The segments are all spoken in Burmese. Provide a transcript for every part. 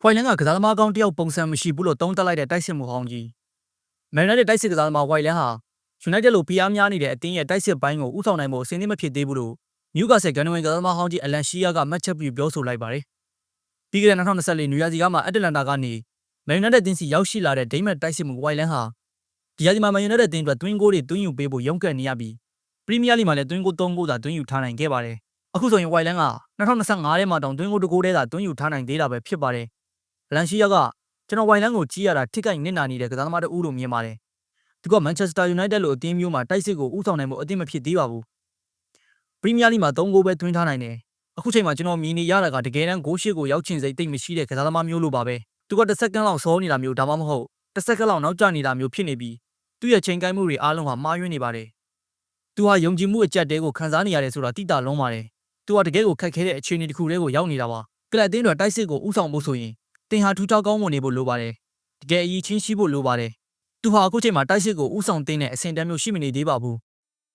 ဖွိုင်လန်ကကစားသမားကောင်းတယောက်ပုံစံမရှိဘူးလို့သုံးသပ်လိုက်တဲ့တိုက်စစ်မှုဟောင်းကြီးမန်ယူနိုက်တက်တိုက်စစ်ကစားသမားဝိုင်လန်ဟာယူနိုက်တက်လိုဖိအားများနေတဲ့အသင်းရဲ့တိုက်စစ်ပိုင်းကိုဥဆောင်နိုင်ဖို့အဆင်သင့်မဖြစ်သေးဘူးလို့နယူကာဆယ်ဂန်နဝင်ကစားသမားဟောင်းကြီးအလန်ရှီယာကမှတ်ချက်ပြုပြောဆိုလိုက်ပါတယ်ပြီးခဲ့တဲ့2024နယူရာစီကမှအက်တလန်တာကနေမန်ယူနိုက်တက်တင်းစီရောက်ရှိလာတဲ့ဒိမတ်တိုက်စစ်မှုဝိုင်လန်ဟာဒီရာဒီမှာမန်ယူနိုက်တက်တင်းအတွက်တွင်းကိုတွေတွင်းယူပေးဖို့ရုန်းကန်နေရပြီးပရီးမီးယားလိမှာလည်းတွင်းကို3ဂိုးသာတွင်းယူထားနိုင်ခဲ့ပါတယ်အခုဆိုရင်ဝိုင်လန်က2025ထဲမှာတောင်တွင်းကိုတကိုးတည်းသာတွင်းယူထားနိုင်သေးတာပဲဖြစ်ပါတယ် လန်ရှိယာကကျွန်တော်ဝိုင်လန်းကိုကြီးရတာထိခိုက်နစ်နာနေတဲ့ကစားသမားတဦးလို့မြင်ပါတယ်။သူကမန်ချက်စတာယူနိုက်တက်လိုအသင်းမျိုးမှာတိုက်စစ်ကိုဥဆောင်နိုင်ဖို့အသင့်မဖြစ်သေးပါဘူး။ပရီးမီးယားလိမှာ၃ဂိုးပဲသွင်းထားနိုင်တယ်။အခုချိန်မှာကျွန်တော်မြင်နေရတာကတကယ်တမ်းဂိုးရှိကိုရောက်ချင်စိတ်တိတ်မရှိတဲ့ကစားသမားမျိုးလိုပါပဲ။သူကတစ်စက္ကန့်လောက်စောနေတာမျိုးဒါမှမဟုတ်တစ်စက္ကန့်လောက်နောက်ကျနေတာမျိုးဖြစ်နေပြီးသူ့ရဲ့ချိန်ကိုင်းမှုတွေအားလုံးဟာမှားယွင်းနေပါတယ်။သူဟာယုံကြည်မှုအကျက်တဲကိုခံစားနေရတယ်ဆိုတာတိတာလုံးပါတယ်။သူဟာတကယ်ကိုခက်ခဲတဲ့အခြေအနေတစ်ခုတည်းကိုရောက်နေတာပါ။ကလပ်အသင်းတွေတိုက်စစ်ကိုဥဆောင်ဖို့ဆိုရင် တင်ဟာထူထောက်ကောင်းမွန်နေဖို့လိုပါတယ်တကယ်အရေးချင်းရှိဖို့လိုပါတယ်သူဟာအခုချိန်မှာတိုက်စစ်ကိုဥဆောင်တင်းတဲ့အဆင့်တန်းမျိုးရှိမနေသေးပါဘူး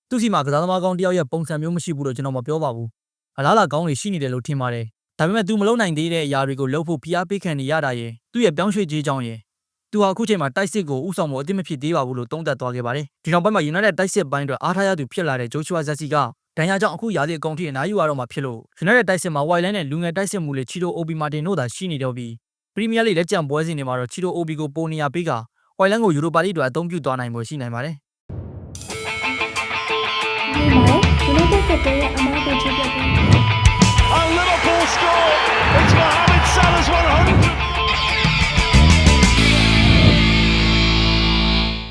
သူစီမှာကစားသမားကောင်းတယောက်ရဲ့ပုံစံမျိုးမရှိဘူးလို့ကျွန်တော်မပြောပါဘူးအလားလာကောင်းတွေရှိနေတယ်လို့ထင်ပါတယ်ဒါပေမဲ့သူမလုပ်နိုင်သေးတဲ့အရာတွေကိုလုပ်ဖို့ဖိအားပေးခံနေရတာရယ်သူ့ရဲ့ပြောင်းရွှေ့ခြင်းကြောင့်ရယ်သူဟာအခုချိန်မှာတိုက်စစ်ကိုဥဆောင်ဖို့အသင့်မဖြစ်သေးပါဘူးလို့သုံးသပ်သွားခဲ့ပါတယ်ဒီနောက်ပိုင်းမှာ United တိုက်စစ်ပိုင်းအတွက်အားထားရသူဖြစ်လာတဲ့ Joshua Zexi ကဒဏ်ရာကြောင့်အခုရာသီအကုန်ထိအနားယူရတော့မှာဖြစ်လို့ United တိုက်စစ်မှာ Wildland နဲ့လူငယ်တိုက်စစ်မှုလေချီတို Obi Martin တို့သာရှိနေတော့ပြီး ပရီးမီးယားလိလက်ကျန်ပွဲစဉ်တွေမှာတော့ချီတိုအိုဘီကိုပိုနေရပေးကဝိုင်လန်ကိုယူရိုပါလိအတွက်အသုံးပြုသွားနိုင်မှုရှိနိုင်ပါတယ်ဒီမှာယူနိုက်တက်ကတည်းကအမားကိုချစ်ပြပြီး